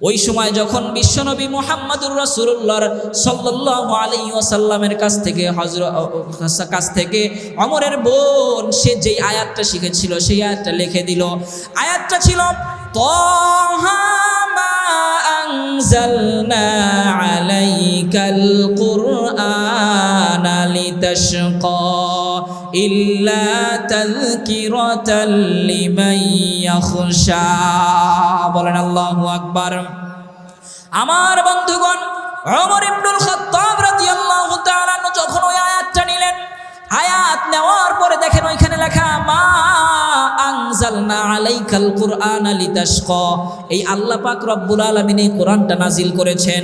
ওই সময় যখন বিশ্বনবী মোহাম্মদুর রসুল্লাহর সাল্লাহ আলী ওসাল্লামের কাছ থেকে হজর কাছ থেকে অমরের বোন, সে যেই আয়াতটা শিখেছিল, সেই আয়াতটা লিখে দিল। আয়াতটা ছিল, তহা মা আনজালনা আলাইকাল কুরআন লিতাশকা ইল্লা তাযকিরাতাল বলেন আল্লাহু আকবার। আমার বন্ধুগণ ওমর ইবনুল খাত্তাব আয়াত নেওয়ার পরে দেখেন ওইখানে লেখা, মা আনজালনা আলাইকাল কুরআনা লিতাশকা। এই আল্লাহ পাক রব্বুল আলামিন কোরআনটা নাজিল করেছেন।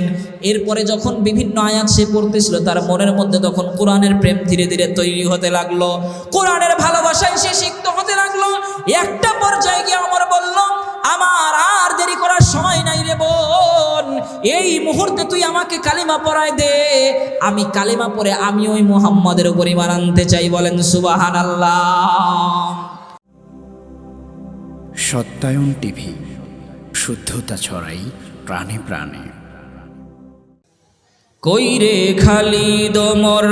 এরপরে যখন বিভিন্ন আয়াত সে পড়তেছিল, তার মনের মধ্যে তখন কোরআনের প্রেম ধীরে ধীরে তৈরি হতে লাগল। কোরআনের ভালোবাসায় সে সিক্ত হতে লাগল। একটা পর্যায়ে গিয়ে আমার বলল, আমার আর দেরি করার সময় নাই রে বোন এই মুহূর্তে তুই আমাকে কালিমা পড়ায় দে। আমি কালিমা পড়ে আমি ওই মুহাম্মাদের উপর ইমান আনতে চাই বলেন সুবাহান আল্লাহ সত্যায়ন টিভি শুদ্ধতা ছড়াই প্রাণে প্রাণে। কইরে খালি দমর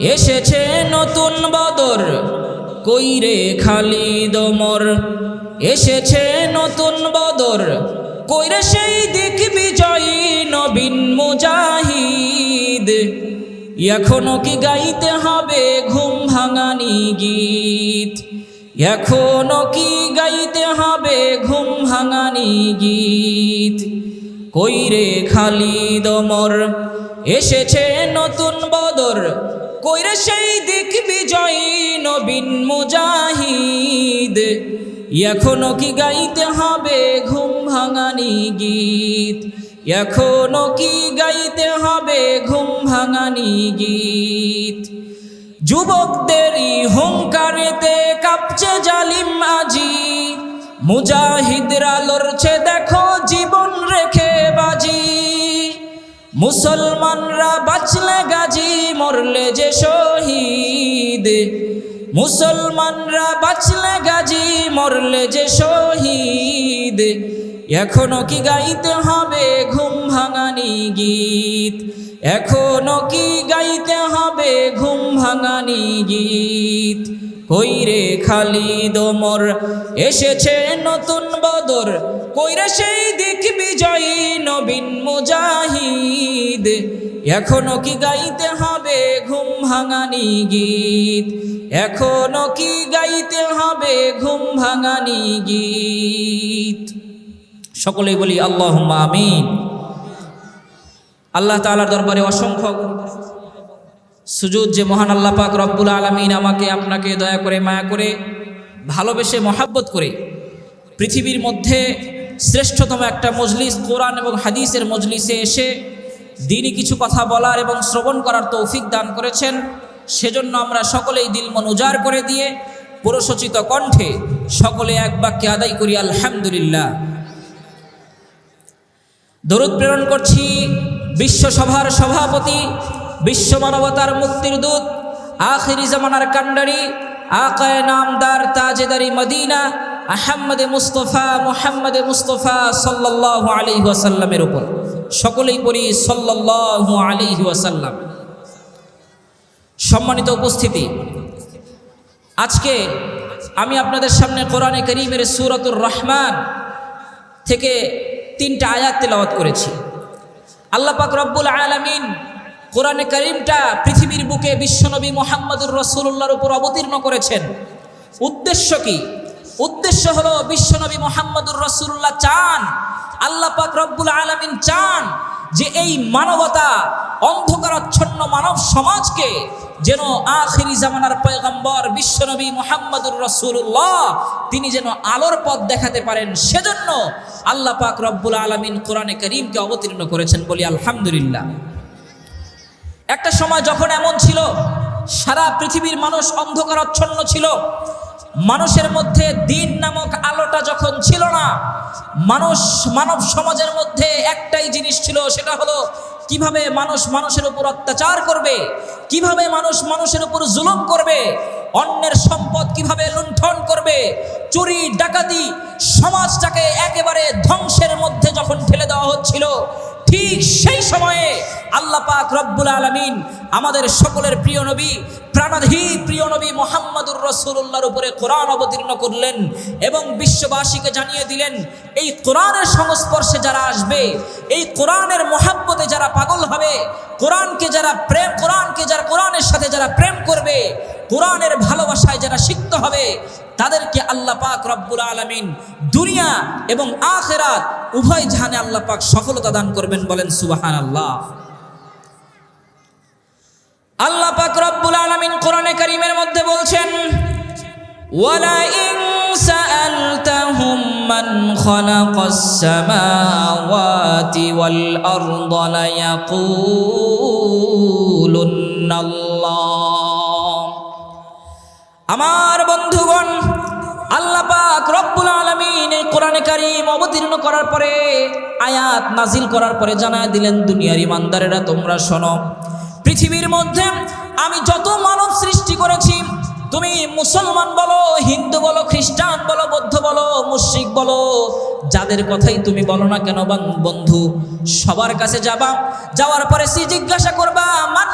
এসেছে নতুন বদর। কইরে খালি দমর এসেছে নতুন বদর। কইরে সেই দিক বিজয়ী নবীন মুজাহিদ। এখনও কি গাইতে হবে ঘুম ভাঙানি গীত? এখনও কি গাইতে হবে ঘুম ভাঙানি গীত? কইরে খালি দমর এসেছে নতুন বদর। কইরে সেই দিক বিজয়ী নবীন মুজাহিদ। এখনও কি গাইতে হবে ঘুম ভাঙানি গীত? এখনও কি গাইতে হবে ঘুম ভাঙানি গীত? যুবকদেরই হুঙ্কারেতে কাঁপছে জালিম আজি। মুজাহিদরা লড়ছে দেখো জীবন রেখে বাজি। মুসলমানরা বাঁচলে গাজী, মরলে যে শহীদ। মুসলমানরা বাঁচলে গাজী, মরলে যে শহীদ। এখনও কি গাইতে হবে ঘুম ভাঙানি গীত? এখনও কি গাইতে হবে ঘুম ভাঙানি গীত? কইরে খালি দমর এসেছে নতুন বদর। কইরে সেই দিক বিজয়ী নবীন মুজাহিদ? এখনও কি গাইতে হবে ঘুম ভাঙানি গীত। এখনও কি গাইতে হবে ঘুম ভাঙানি গীত? সকলেই বলি আল্লাহ আমিন। আল্লাহ তাআলার দরবারে অসংখ্য সুজুদ যে মহান আল্লাহ পাক রব্বুল আলমিন আমাকে, আপনাকে দয়া করে, মায়া করে, ভালোবেসে, মহাব্বত করে পৃথিবীর মধ্যে শ্রেষ্ঠতম একটা মজলিস কোরআন এবং হাদিসের মজলিসে এসে দিনই কিছু কথা বলার এবং শ্রবণ করার তৌফিক দান করেছেন। সেজন্য আমরা সকলেই দিল মন উজাড় করে দিয়ে পুরসচিত কণ্ঠে সকলে এক বাক্যে আদায় করি, আলহামদুলিল্লাহ। দরুদ প্রেরণ করছি বিশ্বসভার সভাপতি, বিশ্ব মানবতার মুক্তির দূত, আখিরি জামানার কান্ডারি আকায় নামদার তাজেদারি মদিনা আহম্মদে মুস্তফা, মোহাম্মদে মুস্তফা সাল্লাহ আলী ওয়াসাল্লামের উপর। সকলেই পড়ি সাল্লাহ আলী ওয়াসাল্লাম। সম্মানিত উপস্থিতি, আজকে আমি আপনাদের সামনে কোরআনে করিমের সুরতুর রহমান থেকে তিনটা আয়াত তেলাওয়াত করেছি। আল্লাহ পাক রব্বুল আলামিন কোরআনে করিমটা পৃথিবীর বুকে বিশ্বনবী মোহাম্মদুর রসুল্লাহর উপর অবতীর্ণ করেছেন। উদ্দেশ্য কি? উদ্দেশ্য হলো বিশ্বনবী মোহাম্মদুর রসুল্লাহ চান, আল্লাহ পাক রব্বুল আলামিন চান যে এই মানবতা অন্ধকারাচ্ছন্ন মানব সমাজকে যেন আখিরি জামানার পয়গম্বর বিশ্বনবী মোহাম্মদুর রসুল্লাহ তিনি যেন আলোর পথ দেখাতে পারেন, সেজন্য আল্লাহ পাক রব্বুল আলমিন কোরআনে করিমকে অবতীর্ণ করেছেন বলি আলহামদুলিল্লাহ। একটা সময় যখন এমন ছিল, সারা পৃথিবীর মানুষ অন্ধকারাচ্ছন্ন ছিল মানুষের মধ্যে দিন নামক আলোটা যখন ছিল না, মানুষ মানব সমাজের মধ্যে একটাই জিনিস ছিল, সেটা হলো কীভাবে মানুষ মানুষের উপর অত্যাচার করবে, কীভাবে মানুষ মানুষের উপর জুলুম করবে, অন্যের সম্পদ কীভাবে লুণ্ঠন করবে, চুরি, ডাকাতি সমাজটাকে একেবারে ধ্বংসের মধ্যে যখন ঠেলে দেওয়া হচ্ছিল ঠিক সেই সময়ে আল্লাহ পাক রব্বুল আলমিন আমাদের সকলের প্রিয় নবী প্রাণাধী প্রিয় নবী মোহাম্মদুর রসুল্লাহর উপরে কোরআন অবতীর্ণ করলেন এবং বিশ্ববাসীকে জানিয়ে দিলেন, এই কোরআনের সংস্পর্শে যারা আসবে, এই কোরআনের মহাব্বতে যারা পাগল হবে, কোরআনকে যারা প্রেম, কোরআনকে যারা কোরআনের সাথে যারা প্রেম করবে কোরআনের ভালোবাসায় যারা শিখতে হবে, তাদেরকে আল্লাহ পাক রব্বুল আলমিন দুনিয়া এবং আখেরাত উভয় জাহানে আল্লাহ পাক সফলতা দান করবেন বলেন সুবাহান আল্লাহ আল্লাহ পাক রব্বুল আলামিন কোরআনে করিমের মধ্যে বলছেন ইয়াকুলুন্নাল্লাহ আমার বন্ধুগণ, আল্লাহ পাক রব্বুল আলমিন এই কোরআনে কারিম অবতীর্ণ করার পরে, আয়াত নাজিল করার পরে জানায় দিলেন, দুনিয়ার ইমানদারেরা তোমরা শোনো, পৃথিবীর মধ্যে আমি যত মানব সৃষ্টি করেছি, তুমি মুসলমান বলো, হিন্দু বলো, খ্রিস্টান বলো, বৌদ্ধ বলো, মুশ্রিক বলো যাদের কথাই তুমি বলো না কেন বান- বন্ধু? সবার কাছে যাবা, যাওয়ার পরে সে জিজ্ঞাসা করবা, মান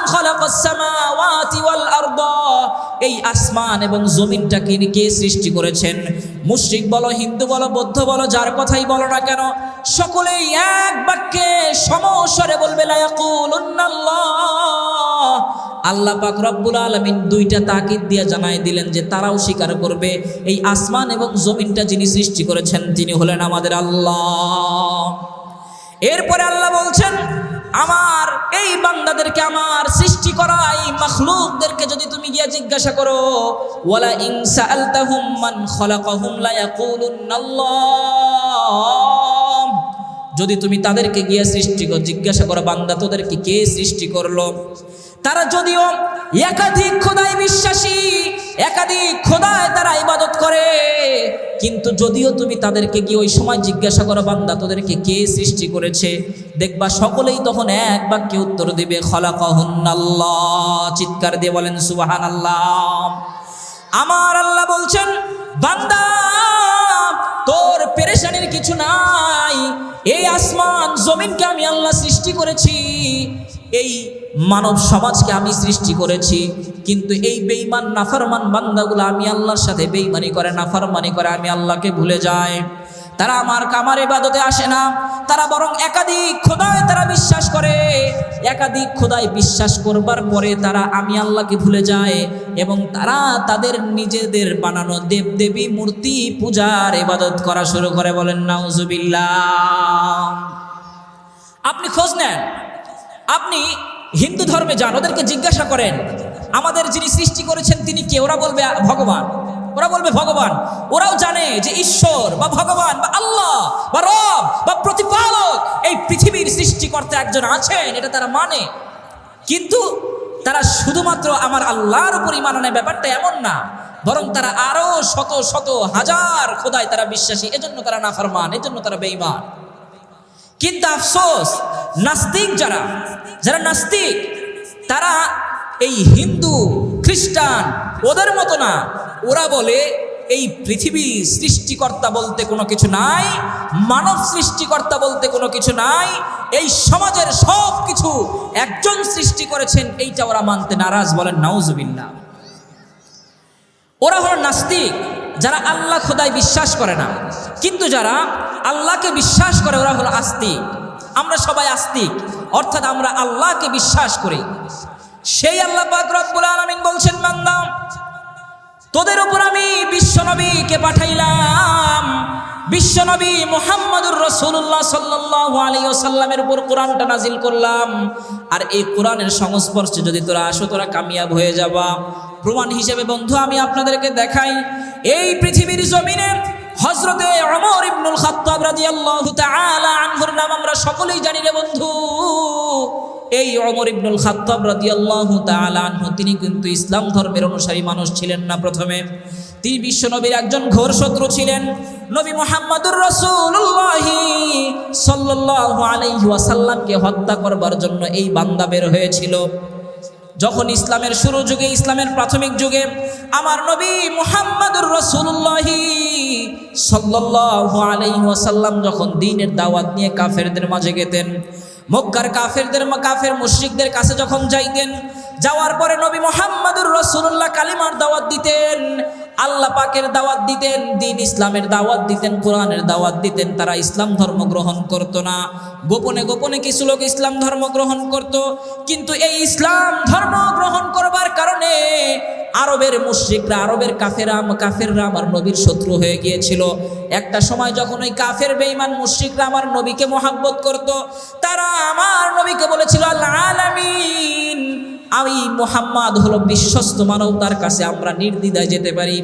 এই আসমান এবং জমিনটাকে কে সৃষ্টি করেছেন? মুশরিক বলো, হিন্দু বলো, বৌদ্ধ বলো, যার কথাই বলো না কেন, সকলেই এক বাক্যে সমস্বরে বলবে আল্লাহ পাক রব্বুল আলমিন দুইটা তাকিদ দিয়ে জানাই দিলেন যে তারাও স্বীকার করবে, এই আসমান এবং জমিনটা যিনি সৃষ্টি করেছেন, তিনি হলেন আমাদের আল্লাহ। এরপরে আল্লাহ বলছেন, আমার এই বান্দাদেরকে আমার সৃষ্টি করা এই মখলুকদেরকে যদি তুমি গিয়ে জিজ্ঞাসা করো, ওয়ালা ইনসা আলতাহুম মান খলাকাহুম লা ইয়াকুলুন্নাল্লাহ। যদি তুমি তাদেরকে গিয়ে সৃষ্টি কর, জিজ্ঞাসা করো, বান্দা, তোদেরকে কে সৃষ্টি করল? তারা যদিও একাধিক খোদায় বিশ্বাসী, একাধিক খোদায় তারা ইবাদত করে, কিন্তু যদিও তুমি তাদেরকে গিয়ে ওই সময় জিজ্ঞাসা করো, বান্দা, তোদেরকে কে সৃষ্টি করেছে? দেখবা সকলেই তখন এক বাক্যে উত্তর দিবে, খলাকাহুন্নাল্লাহ। চিৎকার দিয়ে বলেন সুবাহান আল্লাহ আমার আল্লাহ বলছেন, বান্দা, তোর পেরেশানির কিছু নাই। এই আসমান জমিনকে আমি আল্লাহ সৃষ্টি করেছি। এই মানব সমাজকে আমি সৃষ্টি করেছি, কিন্তু এই বেইমান নাফারমান বান্দাগুলো আমি আল্লাহর সাথে বেইমানি করে, নাফারমানি করে আমি আল্লাহকে ভুলে যায় তারা আমার কামার ইবাদতে আসে না, তারা বরং একাধিক খোদায় তারা বিশ্বাস করে। একাধিক খোদায় বিশ্বাস করবার পরে তারা আমি আল্লাহকে ভুলে যায় এবং তারা তাদের নিজেদের বানানো দেব দেবী মূর্তি পূজার ইবাদত করা শুরু করে বলেন, নাউজুবিল্লাহ। আপনি খোঁজ নেন। আপনি হিন্দু ধর্মে যান, ওদেরকে জিজ্ঞাসা করেন, আমাদের যিনি সৃষ্টি করেছেন, তিনি কে? ওরা বলবে, ভগবান। ওরা বলবে, ভগবান। ওরাও জানে যে ঈশ্বর বা ভগবান বা আল্লাহ বা রব বা প্রতিপালক এই পৃথিবীর সৃষ্টিকর্তা একজন আছেন, এটা তারা মানে। কিন্তু তারা শুধুমাত্র আমার আল্লাহর উপর ইমান আনে ব্যাপারটা এমন না, বরং তারা আরও শত শত হাজার খোদায় তারা বিশ্বাসী। এজন্য তারা নাফরমান, এজন্য তারা বেঈমান। কিন্তু আফসোস, নাস্তিক যারা যারা নাস্তিক, তারা এই হিন্দু, খ্রিস্টান, ওদের মতো না। ওরা বলে, এই পৃথিবী সৃষ্টিকর্তা বলতে কোনো কিছু নাই, মানব সৃষ্টিকর্তা বলতে কোনো কিছু নাই, এই সমাজের সব কিছু একজন সৃষ্টি করেছেন, এইটা ওরা মানতে নারাজ বলেন, নাউজুবিল্লাহ। ওরা হলো নাস্তিক, যারা আল্লাহ খোদায় বিশ্বাস করে না। কিন্তু যারা আল্লাহকে বিশ্বাস করে, ওরা হলো আস্তিক। আমরা সবাই আস্তিক। অর্থাৎ আমরা আল্লাহকে বিশ্বাস করি। সেই আল্লাহ পাক রব্বুল আলামিন বলছেন, বান্দা, তোদের উপর আমি বিশ্বনবীকে পাঠাইলাম। বিশ্বনবী মোহাম্মদুর রসুল্লাহ সাল্লাহ সাল্লামের উপর কোরআনটা নাজিল করলাম। আর এই কোরআনের সংস্পর্শে যদি তোরা আসো, তোরা কামিয়াব হয়ে যাবা। প্রমাণ হিসেবে বন্ধু, আমি আপনাদেরকে দেখাই, এই পৃথিবীর জমিনে হজরতে অমর ইবনুল খাত্তাব রাদিয়াল্লাহু তাআলা নাম আমরা সকলেই জানি রে বন্ধু। এই অমর ইবনুল খাত্তাব রাদিয়াল্লাহু তাআলা আনহু, তিনি কিন্তু ইসলাম ধর্মের অনুসারী মানুষ ছিলেন না প্রথমে। তিনি বিশ্বনবীর একজন ঘোর শত্রু ছিলেন, নবী মোহাম্মদুর রসুল্লাহি সাল্লাল্লাহু আলাইহি ওয়াসাল্লামকে হত্যা করবার জন্য এই বান্দা বের হয়েছিল। যখন ইসলামের শুরু যুগে, ইসলামের প্রাথমিক যুগে, আমার নবী মুহাম্মাদুর রসুল্লাহি সাল্লাল্লাহু আলাইসাল্লাম যখন দিনের দাওয়াত নিয়ে কাফেরদের মাঝে গেতেন, মক্কার কাফেরদের, কাফের মুশ্রিকদের কাছে যখন যাইতেন যাওয়ার পরে নবী মোহাম্মদুর রসুল্লাহ কালিমার দাওয়াত দিতেন, আল্লাহ পাকের দাওয়াত দিতেন, দিন ইসলামের দাওয়াত দিতেন, কোরআনের দাওয়াত দিতেন, তারা ইসলাম ধর্ম গ্রহণ করতো না। গোপনে গোপনে কিছু লোক ইসলাম ধর্ম গ্রহণ করত, কিন্তু এই ইসলাম ধর্ম গ্রহণ করবার কারণে আরবের মুশ্রিকরা, আরবের কাফেরা, কাফেররা আমার নবীর শত্রু হয়ে গিয়েছিল। একটা সময় যখন ওই কাফের বেঈমান মুশ্রিকরা আমার নবীকে মোহাব্বত করত, তারা আমার নবীকে বলেছিল আল্লাহ আলামিন আমি মোহাম্মদ হলো বিশ্বস্ত মানব তার কাছে আমরা নির্দ্বিধায় যেতে পারি।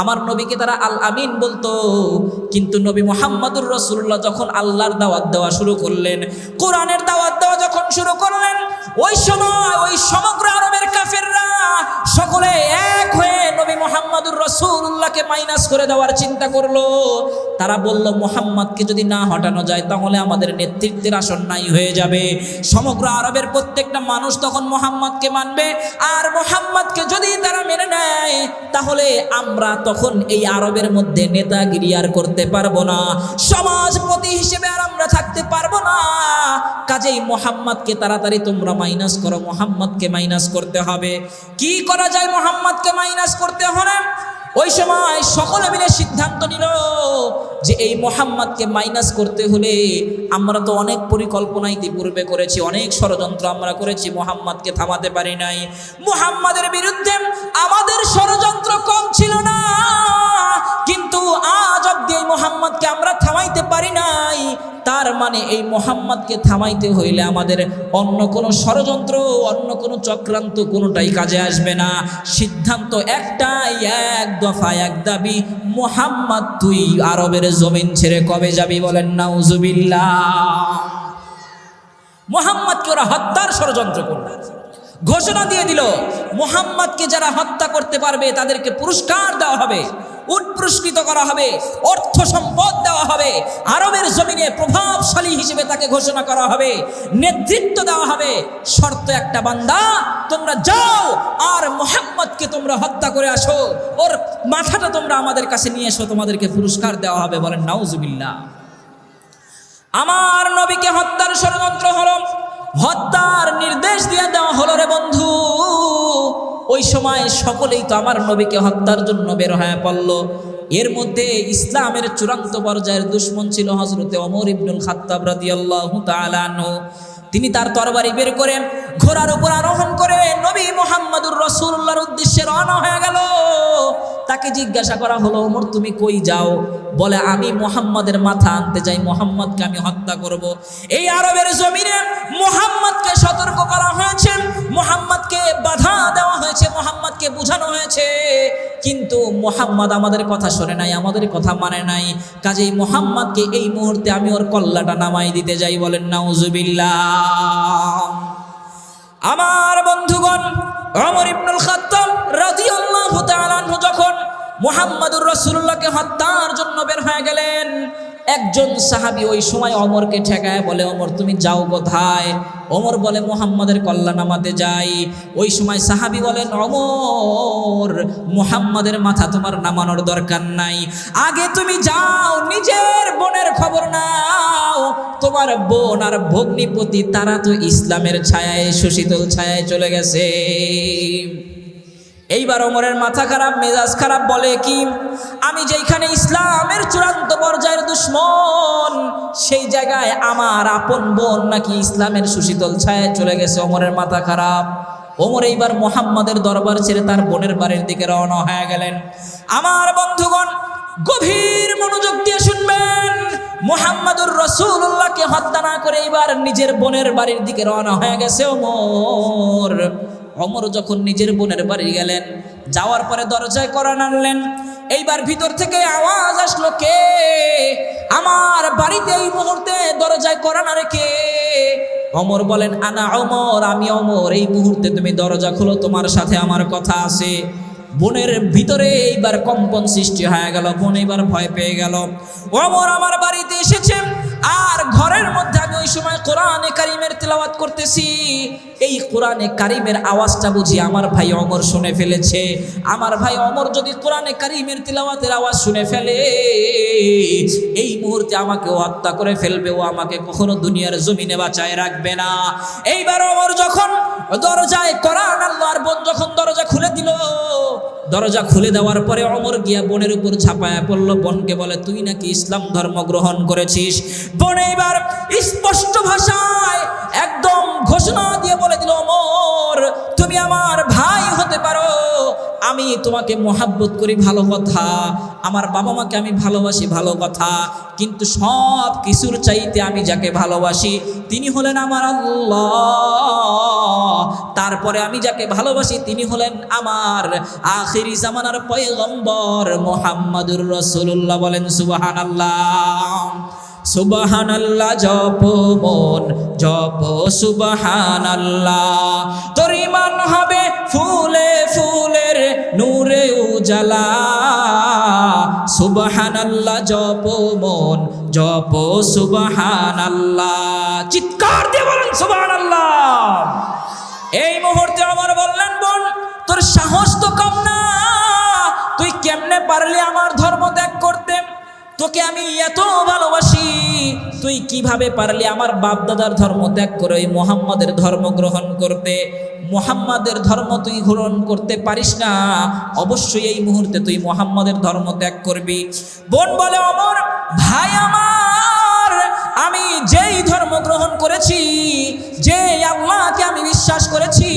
আমার নবীকে তারা আল আমিন বলতো। কিন্তু নবী মোহাম্মদুর রসুল্লাহ যখন আল্লাহর দাওয়াত দেওয়া শুরু করলেন, কোরআনের দাওয়াত দেওয়া যখন শুরু করলেন, ওই সময় ওই সমগ্র আরবের কাফেররা সকলে এক হয়ে নবী মোহাম্মদুর রসুল্লাহকে মাইনাস করে দেওয়ার চিন্তা করল। তারা বলল, মোহাম্মদকে যদি না হটানো যায়, তাহলে আমাদের নেতৃত্বের আসন নাই হয়ে যাবে। সমগ্র আরবের প্রত্যেকটা মানুষ তখন মোহাম্মদকে মানবে। আর মোহাম্মদকে যদি তারা মেনে নেয়, তাহলে আমরা তখন এই আরবের মধ্যে নেতা গিরিয়ার করতে পারব না। সমাজপতি হিসেবে আর আমরা থাকতে পারব না। কাজেই মোহাম্মদকে তাড়াতাড়ি তোমরা মাইনাস করো। মোহাম্মদকে মাইনাস করতে হবে। কি করা যায় মোহাম্মদকে মাইনাস করতে হবে ওই সময় সকলে মিলে সিদ্ধান্ত নিল যে এই মোহাম্মদকে মাইনাস করতে হলে আমরা তো অনেক পরিকল্পনা ইতিপূর্বে করেছি, অনেক ষড়যন্ত্র আমরা করেছি, মোহাম্মদকে থামাতে পারি নাই। মোহাম্মদের বিরুদ্ধে আমাদের ষড়যন্ত্র কম ছিল না। অব্দি এই মোহাম্মদকে আমরা থামাইতে পারি নাই। তার মানে এই মোহাম্মদকে থামাইতে হইলে আমাদের অন্য কোনো ষড়যন্ত্র, অন্য কোনো চক্রান্ত কোনোটাই কাজে আসবে না। সিদ্ধান্ত একটাই, এক দফা, এক দাবি, মোহাম্মদ তুই আরবের জমিন ছেড়ে কবে যাবি বলেন, নাউজুবিল্লাহ। মোহাম্মদকে ওরা হত্যার ষড়যন্ত্র করল। ঘোষণা দিয়ে দিল, মোহাম্মদকে যারা হত্যা করতে পারবে তাদেরকে পুরস্কার দেওয়া হবে। উৎপুরস্কৃত করা হবে, অর্থ সম্পদ দেওয়া হবে, আরবের জমিনে প্রভাবশালী হিসেবে তাকে ঘোষণা করা হবে, নেতৃত্ব দেওয়া হবে। শর্ত একটা বান্দা, তোমরা যাও আর মোহাম্মদকে তোমরা হত্যা করে আসো। ওর মাথাটা তোমরা আমাদের কাছে নিয়ে এসো, তোমাদেরকে পুরস্কার দেওয়া হবে বলেন, নাউজুবিল্লাহ। আমার নবীকে হত্যার ষড়যন্ত্র হলো, হত্যার নির্দেশ দিয়ে দেওয়া হলো রে বন্ধু। ওই সময় সকলেই তো আমার নবীকে হত্যার জন্য বের হয়ে পড়ল। এর মধ্যে ইসলামের চূড়ান্ত পর্যায়ের দুশ্মন ছিল হজরতে অমর ইবনুল খাত্তাব রাদিয়াল্লাহু তিনি তার তরবারি বের করে ঘোড়ার উপর আরোহণ করে নবী মোহাম্মদুর রসুল্লাহর উদ্দেশ্যে রওনা হয়ে গেল। তাকে জিজ্ঞাসা করা হলো, ওমর, তুমি কই যাও? বলে, আমি মোহাম্মদের মাথা আনতে যাই মোহাম্মদকে আমি হত্যা করব। এই আরবের জমিনে মোহাম্মদকে সতর্ক করা হয়েছে, মোহাম্মদকে বাধা দেওয়া হয়েছে, মোহাম্মদকে বোঝানো হয়েছে। কিন্তু মোহাম্মদ আমাদের কথা শোনে নাই, আমাদের কথা মানে নাই। কাজেই মোহাম্মদকে এই মুহূর্তে আমি ওর কল্লাটা নামাই দিতে যাই বলেন, নাউজুবিল্লাহ। আমার বন্ধুগণ অমর ইবনুল খাত্তাব রাদিয়াল্লাহু তাআলা যখন মুহাম্মাদুর রাসূলুল্লাহকে হত্যার জন্য বের হয়ে গেলেন একজন সাহাবি ওই সময় অমরকে ঠেকায়, বলে, অমর, তুমি যাও কোথায়? অমর বলে, মোহাম্মদের কল্যাণ নামাতে যাই। ওই সময় সাহাবি বলেন, অমর, মোহাম্মদের মাথা তোমার নামানোর দরকার নাই। আগে তুমি যাও, নিজের বোনের খবর নাও। তোমার বোন আর ভগ্নিপতি, তারা তো ইসলামের ছায়ায় সুশীতল ছায়ায় চলে গেছে। এইবার ওমরের মাথা খারাপ, মেজাজ খারাপ বলে কি? আমি যেখানে ইসলামের চূড়ান্ত পর্যায়ের দুশ্মন, সেই জায়গায় আমার আপন বোন নাকি ইসলামের সুশীতল ছায়ায় চলে গেছে ওমরের মাথা খারাপ। ওমর এইবার মোহাম্মদের দরবার ছেড়ে তার বোনের বাড়ির দিকে রওনা হয়ে গেলেন। আমার বন্ধুগণ, গভীর মনোযোগ দিয়ে শুনবেন, মোহাম্মদুর রসুল্লাহকে হত্যা না করে এইবার নিজের বোনের বাড়ির দিকে রওনা হয়ে গেছে ওমর। অমর যখন নিজের বোনের বাড়ি গেলেন, যাওয়ার পরে দরজায় করা আনলেন এইবার ভিতর থেকে আওয়াজ আসলো, কে? আমার বাড়িতে এই মুহূর্তে দরজায় করা না রেখে অমর বলেন, আনা অমর আমি অমর এই মুহূর্তে তুমি দরজা খুলো, তোমার সাথে আমার কথা আছে। বোনের ভিতরে এইবার কম্পন সৃষ্টি হয়ে গেল, বোন এবার ভয় পেয়ে গেল। অমর আমার বাড়িতে এসেছেন আর ঘরের মধ্যে আমি ওই সময় কোরআনে কারিমের তেলাওয়াত করতেছি। এই কোরআনে কারিমের আওয়াজটা বুঝি আমার ভাই অমর শুনে ফেলেছে। আমার ভাই অমর যদি কোরআনে কারিমের তেলাওয়াতের আওয়াজ শুনে ফেলে, এই মুহূর্তে আমাকে ও হত্যা করে ফেলবে, ও আমাকে কখনো দুনিয়ার জমিনে বাঁচায় রাখবে না। এইবার অমর যখন দরজায় কোরআন আল্লাহর বোন যখন দরজা খুলে দিল, দরজা খুলে দেওয়ার পরে অমর গিয়া বোনের উপর ছাপায়া পড়ল। বোনকে বলে, তুই নাকি ইসলাম ধর্ম গ্রহণ করেছিস? বোন এইবার স্পষ্ট ভাষায় একদম ঘোষণা দিয়ে বলে দিল, অমর, তুমি আমার ভাই হতে পারো। আমি তোমাকে মহাব্বত করি, ভালো কথা। আমার বাবা মাকে আমি ভালোবাসি, ভালো কথা। কিন্তু সব কিছুর চাইতে আমি যাকে ভালোবাসি, তিনি হলেন আমার আল্লাহ। তারপরে আমি যাকে ভালোবাসি, তিনি হলেন আমার আখিরি জামানার পয়গম্বর মোহাম্মদুর রসুল্লাহ বলেন সুবাহান আল্লাহ সুবাহান আল্লাহ জপ মন, জপ সুবাহান আল্লাহ তোর ইমান হবে ফুলে ফুলের নূরে উজালা। সুবাহান আল্লাহ জপ মন, জপ সুবাহান আল্লাহ চিৎকার দিয়ে বলেন সুবাহান আল্লাহ এই মুহূর্তে আমার বললেন বোন, তোর সাহস তো কম না। তুই কেমনে পারলি আমার ধর্ম তোকে আমি এত ভালোবাসি, তুই কীভাবে পারলি আমার বাপদাদার ধর্ম ত্যাগ করে ওই মোহাম্মদের ধর্ম গ্রহণ করতে? মোহাম্মদের ধর্ম তুই গ্রহণ করতে পারিস না, অবশ্যই এই মুহূর্তে তুই মোহাম্মদের ধর্ম ত্যাগ করবি। বোন বলে, অমর, ভাই আমার আমি যেই ধর্ম গ্রহণ করেছি যে আল্লাহকে আমি বিশ্বাস করেছি,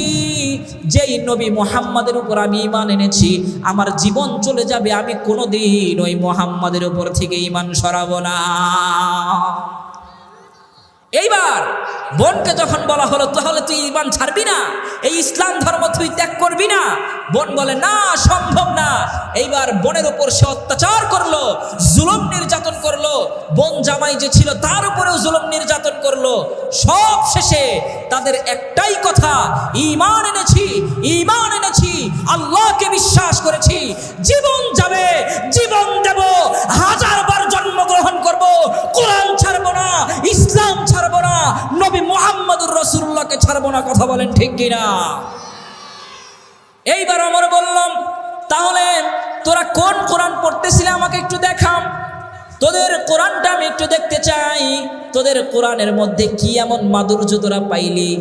যেই নবী মোহাম্মদের উপর আমি ইমান এনেছি, আমার জীবন চলে যাবে আমি কোনোদিন ওই মোহাম্মদের উপর থেকে ইমান সরাব না। এইবার বোনকে যখন বলা হলো, তাহলে তুই ইমান ছাড়বি না? এই ইসলাম ধর্ম তুই ত্যাগ করবি না? বোন বলে, না, সম্ভব না। এইবার বোনের উপর সে অত্যাচার করল, জুলুম নির্যাতন করল, বোন জামাই যে ছিল তার উপরেও জুলুম নির্যাতন করল। সব শেষে তাদের একটাই কথা, ইমান এনেছি ইমান এনেছি, আল্লাহকে বিশ্বাস করেছি, জীবন যাবে, জীবন দেব হাজার বার জন্মগ্রহণ করব, কোরআন ছাড়বো ছাড়বো না, কথা বলেন ঠিক কিনা? এইবার আমার বললাম, তাহলে তোরা কোন কোরআন পড়তেছিলে আমাকে একটু দেখাম তোদের কোরআনটা আমি একটু দেখতে চাই। তোদের কোরআনের মধ্যে কি এমন মাধুর্য তোরা পাইলি?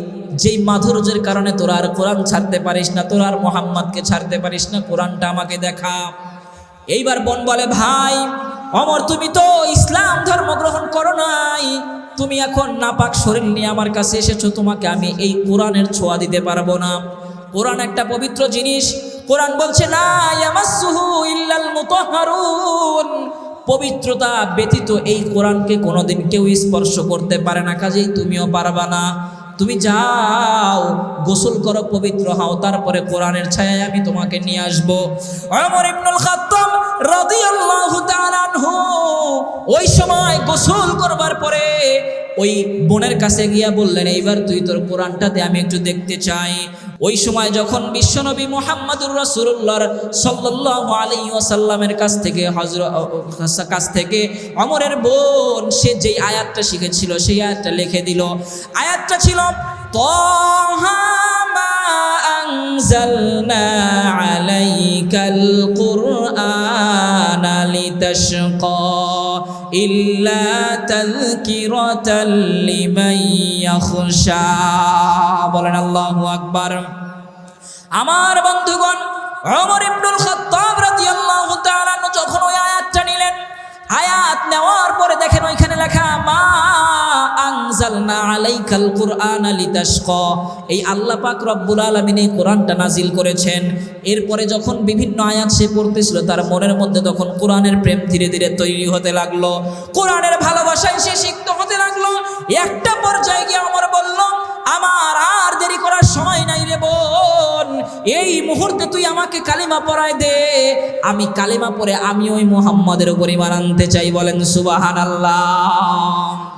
যেই মাধুর্যের কারণে তোরা আর কোরআন ছাড়তে পারিস না, তোরা আর মোহাম্মদকে ছাড়তে পারিস না, কোরআনটা আমাকে দেখা। এইবার বোন বলে, ভাই, অমর, তুমি তো ইসলাম ধর্ম গ্রহণ করো নাই। তুমি এখন নাপাক শরীর নিয়ে আমার কাছে এসেছ, তোমাকে আমি এই কোরআনের ছোঁয়া দিতে পারব না। কোরআন একটা পবিত্র জিনিস। কোরআন বলছে পবিত্রতা ব্যতীত এই কোরআনকে কোনোদিন কেউ স্পর্শ করতে পারে না। কাজেই তুমিও পারবা না। তুমি যাও, গোসল করো, পবিত্র হও, তারপরে কোরআনের ছায়ায় আমি তোমাকে নিয়ে আসব। আমর ইবনুল খাত্তাব ওই সময় গোসল করবার পরে ওই বোনের কাছে গিয়া বললেন, এইবার তুই তোর কোরআনটাতে আমি একটু দেখতে চাই। ওই সময় যখন বিশ্বনবী মোহাম্মদুর রাসূলুল্লাহর সাল্লাল্লাহু আলাইহি ওয়াসাল্লামের কাছ থেকে হযরত কাছ থেকে অমরের বোন, সে যেই আয়াতটা শিখেছিল, সেই আয়াতটা লিখে দিল। আয়াতটা ছিল মা আনজালনা আলাইকাল কুরআনা লিতাশকা ইল্লা তাযকিরাতাল লিমান ইয়াখশা বলেন আল্লাহু আকবার। আমার বন্ধুগণ, ওমর ইবনুল খাত্তাব রাদিয়াল্লাহু তাআলা যখন ওই আয়াতটা নিলেন, আয়াত নেওয়ার পরে দেখেন ওইখানে লেখা, মা আনজালনা আলাইকাল কুরআনা লিতাশকা। এই আল্লাহ পাক রব্বুল আলামিন এই কোরআনটা নাজিল করেছেন। এরপরে যখন বিভিন্ন আয়াত সে পড়তেছিল, তার মনের মধ্যে তখন কোরআনের প্রেম ধীরে ধীরে তৈরি হতে লাগল। কোরআনের ভালোবাসায় সে সিক্ত হতে লাগল। একটা পর্যায়ে গিয়ে আমার বলল, আমার আর দেরি করার সময় নাই রে বোন। এই মুহূর্তে তুই আমাকে কালিমা পড়ায় দে। আমি কালিমা পড়ে আমি ওই মোহাম্মদের উপর আনতে চাই। বলেন সুবাহান আল্লাহ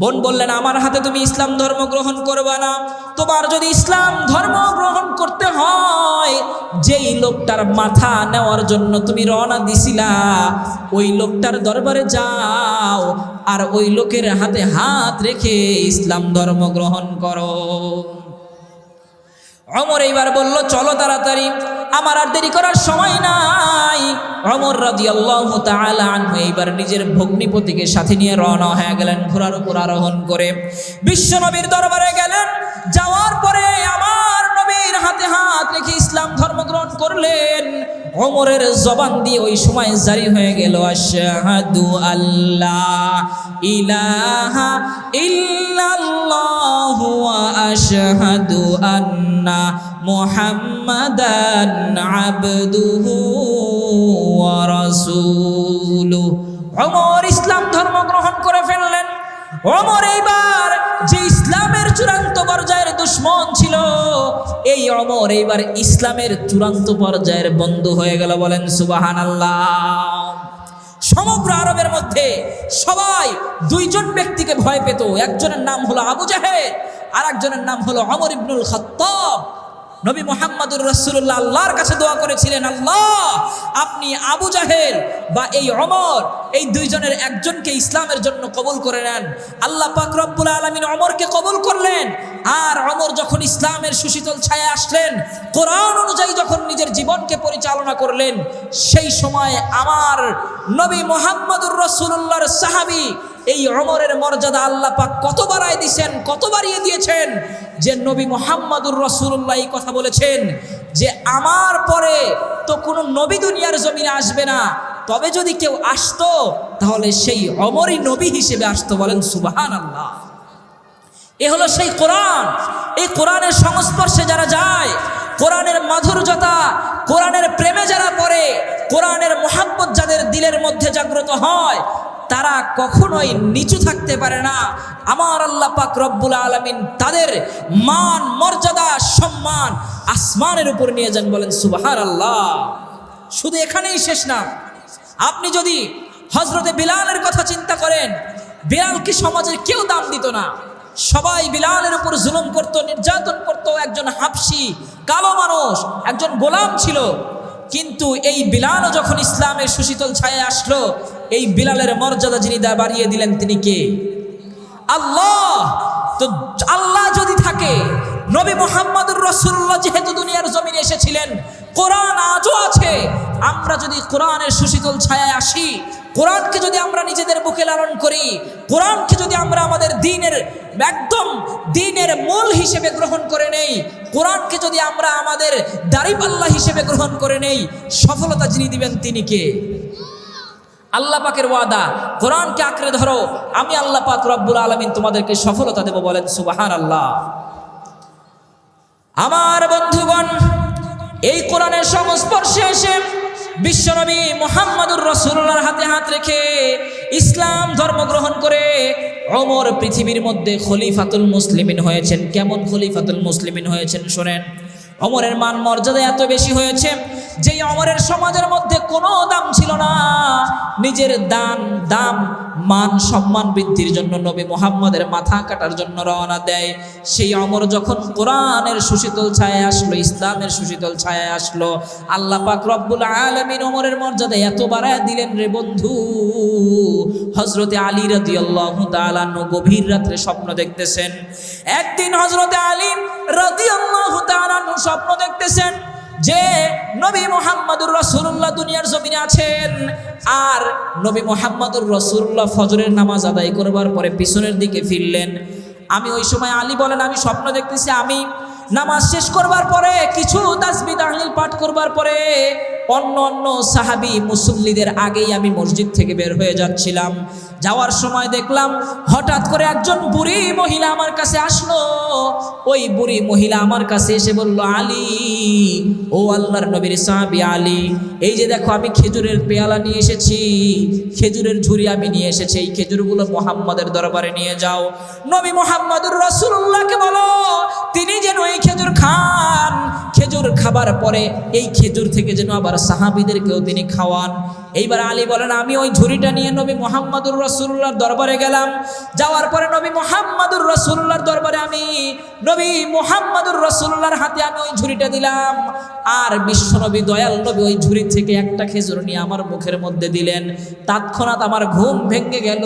বোন বললেন, আমার হাতে তুমি ইসলাম ধর্ম গ্রহণ করবে না। তোমার যদি ইসলাম ধর্ম গ্রহণ করতে হয়, যেই লোকটার মাথা নেওয়ার জন্য তুমি রওনা দিছিলা, ওই লোকটার দরবারে যাও আর ওই লোকের হাতে হাত রেখে ইসলাম ধর্ম গ্রহণ করো। অমর এইবার বলল, চলো তাড়াতাড়ি, আমার আর দেরি করার সময় নাই। অমর রাজি আল্লাহ আনহু এইবার নিজের ভগ্নিপতিকে সাথে নিয়ে রওনা হয়ে গেলেন ঘোরার উপর আরোহণ করে। বিশ্বনবীর দরবারে গেলেন, যাওয়ার পরে আমার নবীর হাতে হাত রেখে ইসলাম ধর্ম গ্রহণ করলেন। অমরের জবান দিয়ে ওই সময় জারি হয়ে গেল, আশহাদু আল্লাহ ইলাহা ইল্লাল্লাহু ওয়া আশহাদু আন্না মুহাম্মাদান আবদুহু ওয়া রাসূলুহু। ওমর ইসলাম ধর্ম গ্রহণ করে ফেললেন। ওমর এইবার যে ইসলামের চূড়ান্ত পর্যায়ের দুশ্মন ছিল এই অমর এইবার ইসলামের চূড়ান্ত পর্যায়ের বন্ধু হয়ে গেল বলেন সুবাহান সমগ্র আরবের মধ্যে সবাই দুইজন ব্যক্তিকে ভয় পেত। একজনের নাম হলো আবু জাহেদ আর একজনের নাম হলো অমর ইবনুল খত্তাব। নবী মোহাম্মদুর রসুল্লাহ আল্লাহর কাছে দোয়া করেছিলেন, আল্লাহ, আপনি আবু জাহেল বা এই অমর, এই দুইজনের একজনকে ইসলামের জন্য কবুল করে নেন। আল্লাহ পাক রব্বুল আলমিন অমরকে কবুল করলেন। আর অমর যখন ইসলামের সুশীতল ছায়া আসলেন, কোরআন অনুযায়ী যখন নিজের জীবনকে পরিচালনা করলেন, সেই সময় আমার নবী মোহাম্মদুর রসুল্লাহর সাহাবি এই অমরের মর্যাদা আল্লাহ পাক কত বাড়ায় দিয়েছেন কত বাড়িয়ে দিয়েছেন যে নবী মোহাম্মদুর রসুল্লাহ এই কথা বলেছেন যে আমার পরে তো কোনো নবী দুনিয়ার জমিনে আসবে না, তবে যদি কেউ আসতো তাহলে সেই অমরই নবী হিসেবে আসতো বলেন সুবাহান আল্লাহ এ হলো সেই কোরআন, এই কোরআনের সংস্পর্শে যারা যায়, কোরআনের মাধুর্যতা, কোরআনের প্রেমে যারা পড়ে, কোরআনের মোহাম্মত যাদের দিলের মধ্যে জাগ্রত হয় তারা কখনোই নিচু থাকতে পারে না। আমার আল্লাহ পাক রব্বুল আলমিন তাদের মান, মর্যাদা, সম্মান আসমানের উপর নিয়ে যান, বলেন সুবাহার আল্লাহ শুধু এখানেই শেষ না। আপনি যদি হজরতে বিলালের কথা চিন্তা করেন বিলালকে সমাজের কেউ দাম দিত না? সবাই বিলালের উপর জুলুম করত, নির্যাতন করত, একজন হাফসি, কালো মানুষ, একজন গোলাম ছিল। কিন্তু এই বিলালও যখন ইসলামের সুশীতল ছায়া আসলো এই বিলালের মর্যাদা যিনি দা বাড়িয়ে দিলেন, তিনি কে? আল্লাহ! তো আল্লাহ যদি থাকে, নবী মোহাম্মদুর রসুল্লাহ যেহেতু দুনিয়ার জমিনে এসেছিলেন, কোরআন আজও আছে। আমরা যদি কোরআনের সুশীতল ছায়ায় আসি, কোরআনকে যদি আমরা নিজেদের বুকে লালন করি, কোরআনকে যদি আমরা আমাদের দিনের, একদম দিনের মূল হিসেবে গ্রহণ করে নেই, কোরআনকে যদি আমরা আমাদের দাড়িপাল্লা হিসেবে গ্রহণ করে নেই, সফলতা যিনি দিবেন, তিনি কে? আল্লাহ পাকের ওয়াদা, কোরআনকে আঁকড়ে ধরো। আমি আল্লাহ পাক রব্বুল আলমিন তোমাদেরকে সফলতা দেব বলেন সুবাহান আল্লাহ আমার বন্ধুগণ, এই কোরআনের সংস্পর্শে এসে বিশ্বনবী মোহাম্মদুর রসুল্লাহর হাতে হাত রেখে ইসলাম ধর্ম গ্রহণ করে অমর পৃথিবীর মধ্যে খলিফাতুল মুসলিমিন হয়েছেন। কেমন খলিফাতুল মুসলিমিন হয়েছেন শোনেন। অমরের মান মর্যাদা এত বেশি হয়েছে যে অমরের সমাজের মধ্যে কোনো দাম ছিল না। নিজের দান, দাম, মান, সম্মান বৃদ্ধির জন্য নবী মোহাম্মদের মাথা কাটার জন্য রওনা দেয়। সেই অমর যখন কোরআনের সুশীতল ছায় আসলো, ইসলামের সুশীতল ছায় আসলো, আল্লাহ পাক রব্বুল আলমিন অমরের মর্যাদা এত বাড়ায় দিলেন রে বন্ধু। হজরতে আলী রাতি আল্লাহ তালান্ন গভীর রাত্রে স্বপ্ন দেখতেছেন। একদিন হজরতে আলী রাতি আল্লাহ স্বপ্ন দেখতেছেন যে নবী মোহাম্মদুর রসুল্লাহ দুনিয়ার জমিনে আছেন। আর নবী মোহাম্মদুর রসুল্লাহ ফজরের নামাজ আদায় করবার পরে পিছনের দিকে ফিরলেন। আমি ওই সময় আলী বলেন, আমি স্বপ্ন দেখতেছি, আমি নামাজ শেষ করবার পরে কিছু তাসবি তাহলিল পাঠ করবার পরে অন্য অন্য সাহাবি মুসল্লিদের আগেই আমি মসজিদ থেকে বের হয়ে যাচ্ছিলাম। যাওয়ার সময় দেখলাম হঠাৎ করে একজন বুড়ি মহিলা আমার কাছে আসলো। ওই বুড়ি মহিলা আমার কাছে এসে বলল, আলী, ও আল্লাহর নবীর সাহাবি আলী, এই যে দেখো আমি খেজুরের পেয়ালা নিয়ে এসেছি, খেজুরের ঝুড়ি আমি নিয়ে এসেছি, এই খেজুরগুলো মোহাম্মদের দরবারে নিয়ে যাও। নবী মোহাম্মদুর রসুল্লাহকে বলো, তিনি যেন এই খেজুর খান। খেজুর খাবার পরে এই খেজুর থেকে যেন আবার সাহাবিদেরকেও তিনি খাওয়ান। এইবার আলী বলেন, আমি ওই ঝুড়িটা নিয়ে নবী মোহাম্মদুর রসুল্লার দরবারে গেলাম। যাওয়ার পরে নবী মোহাম্মদুর রসুল্লার দরবারে আমি, নবী মোহাম্মদুর রসুল্লাহর হাতে আমি ওই ঝুড়িটা দিলাম। আর বিশ্বনবী দয়াল নবী ওই ঝুড়ি থেকে একটা খেজুর নিয়ে আমার মুখের মধ্যে দিলেন। তৎক্ষণাৎ আমার ঘুম ভেঙে গেল।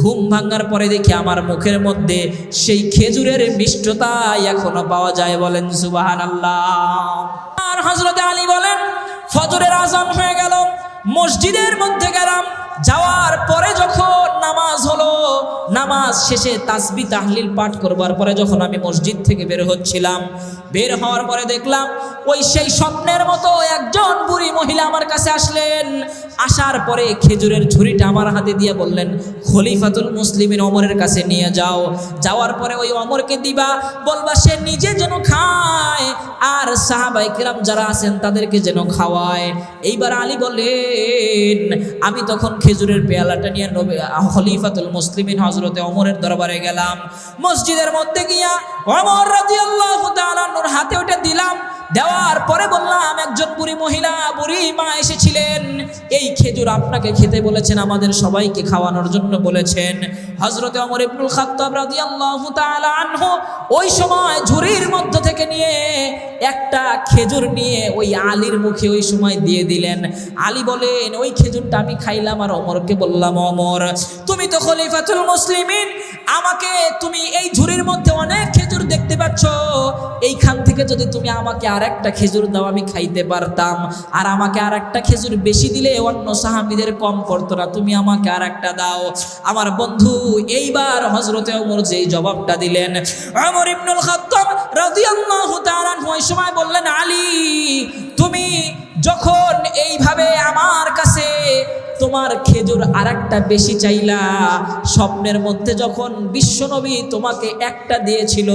ঘুম ভাঙার পরে দেখি আমার মুখের মধ্যে সেই খেজুরের মিষ্টতা এখনও পাওয়া যায় বলেন সুবাহান আল্লাহ আর হজরত আলী বলেন, ফজরের আজান হয়ে গেল, মসজিদের মধ্যে গেলাম, যাওয়ার পরে যখন নামাজ হলো নামাজ শেষে তাসবি তাহলিল পাঠ করবার পরে যখন আমি মসজিদ থেকে বের হচ্ছিলাম, বের হওয়ার পরে দেখলাম ওই সেই স্বপ্নের মতো একজন বুড়ি মহিলা আমার কাছে আসলেন। আসার পরে খেজুরের ঝুড়িটা আমার হাতে দিয়ে বললেন, খলিফাতুল মুসলিমের অমরের কাছে নিয়ে যাও। যাওয়ার পরে ওই অমরকে দিবা, বলবা, সে নিজে যেন খায় আর সাহাবাই কিরাম যারা আছেন তাদেরকে যেন খাওয়ায়। এইবার আলী বললেন, আমি তখন খেজুরের পেয়ালাটা নিয়ে খলিফাতুল মুসলিমিন হজরতে অমরের দরবারে গেলাম। মসজিদের মধ্যে গিয়া অমর রাজি আল্লাহ হাতে ওটা দিলাম। দেওয়ার পরে বললাম, একজন বুড়ি মহিলা, বুড়ি মা এসেছিলেন। এই খেজুর আপনাকে খেতে বলেছেন, আমাদের সবাইকে খাওয়ানোর জন্য বলেছেন। হজরতে অমর তাআলা আনহু ওই সময় ঝুড়ির মধ্য থেকে নিয়ে একটা খেজুর নিয়ে ওই আলীর মুখে ওই সময় দিয়ে দিলেন। আলী বলেন, ওই খেজুরটা আমি খাইলাম আর অমরকে বললাম অমর তুমি তো খলিফাতুল মুসলিমিন, আমাকে তুমি এই ঝুড়ির মধ্যে অনেক খেজুর দেখতে পাচ্ছ। এইখান থেকে যদি তুমি আমাকে আর একটা খেজুর দাও, আমি খাইতে পারতাম। আর আমাকে আর একটা খেজুর বেশি দিলে অন্য সাহাবিদের কম করতো না, তুমি আমাকে আর একটা দাও। আমার বন্ধু এইবার হজরতে অমর যেই জবাবটা দিলেন আমর ইবনুল খাত্তাব রাদিয়াল্লাহু তাআলা ওই সময় বললেন, আলী তুমি যখন এইভাবে আমার কাছে তোমার খেজুর আর একটা বেশি চাইলা, স্বপ্নের মধ্যে যখন বিশ্বনবী তোমাকে একটা দিয়েছিল,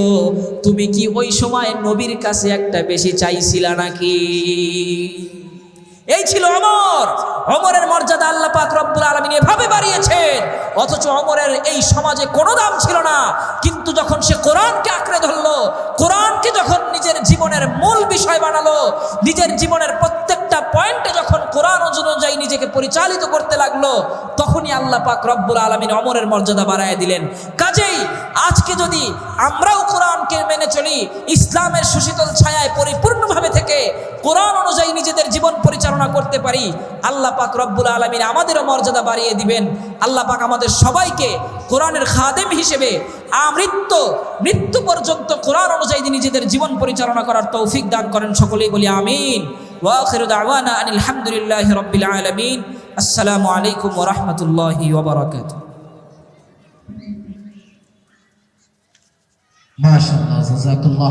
তুমি কি ওই সময় নবীর কাছে একটা বেশি চাইছিলা নাকি? এই ছিল অমর। অমরের মর্যাদা আল্লাহ পাক রব্বুল আলমিন এভাবে বাড়িয়েছেন। অথচ অমরের এই সমাজে কোনো দাম ছিল না। কিন্তু যখন সে কোরআনকে আঁকড়ে ধরলো, কোরআনকে যখন জীবনের মূল বিষয় বানালো। নিজের জীবনের প্রত্যেকটা পয়েন্টে যখন কোরআন অনুযায়ী নিজেকে পরিচালিত করতে লাগল, তখনই আল্লাহ পাক রব্বুল আলমিন অমরের মর্যাদা বাড়ায় দিলেন। কাজেই আজকে যদি আমরাও কোরআনকে মেনে চলি, ইসলামের সুশীতল ছায়ায় পরিপূর্ণভাবে থেকে কোরআন অনুযায়ী নিজেদের জীবন পরিচালনা করতে পারি, আল্লাহ পাক রব্বুল আলমিন আমাদেরও মর্যাদা বাড়িয়ে দিবেন। আল্লাহ পাক আমাদের সবাইকে কোরআনের খাদেম হিসেবে আমৃত্য, মৃত্যু পর্যন্ত কোরআন অনুযায়ী নিজেদের জীবন পরিচালনা করার তৌফিক দান করেন। সকলেই বলি আমিন। আলহামদুলিল্লাহ রবিল রাব্বিল আসসালামু আলাইকুম ওয়া ওবরাকাত মাশাআল্লাহ, জাযাকাল্লাহ